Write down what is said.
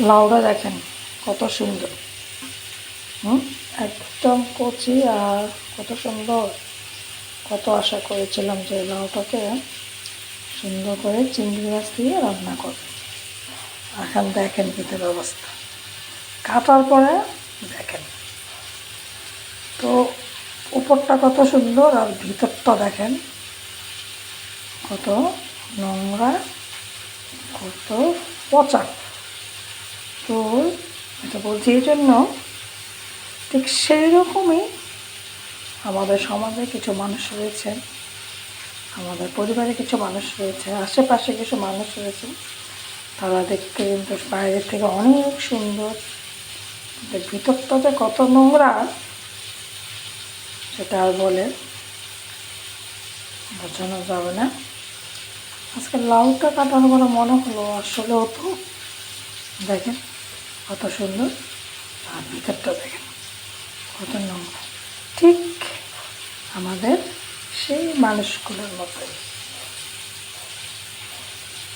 লাউটা দেখেন, কত সুন্দর। হুম? একদম কচি আর কত সুন্দর। কত আশা করেছিলাম যে লাউটাকে সুন্দর করে চিংড়ি মাছ দিয়ে রান্না করবে। এখন দেখেন ভিতরের অবস্থা। কাটার পরে দেখেন। তো উপরটা কত সুন্দর আর ভিতরটা দেখেন। কত নোংরা, কত পচা। তো এটা বলছি এই জন্য, ঠিক সেই রকমই আমাদের সমাজে কিছু মানুষ রয়েছে, আমাদের পরিবারে কিছু মানুষ রয়েছে, আশেপাশে কিছু মানুষ রয়েছে, তারা দেখতে কিন্তু বাইরের থেকে অনেক সুন্দর। ভিতরটা যে কত নোংরা, সেটা আর বলে বোঝানো যাবে না। আজকে লাউটা কাটার পরে মনে হলো, আসলেও তো দেখেন কত সুন্দর। আর ভিতরটা দেখেন কত নোংরা। ঠিক আমাদের সেই মানুষগুলোর মতোই।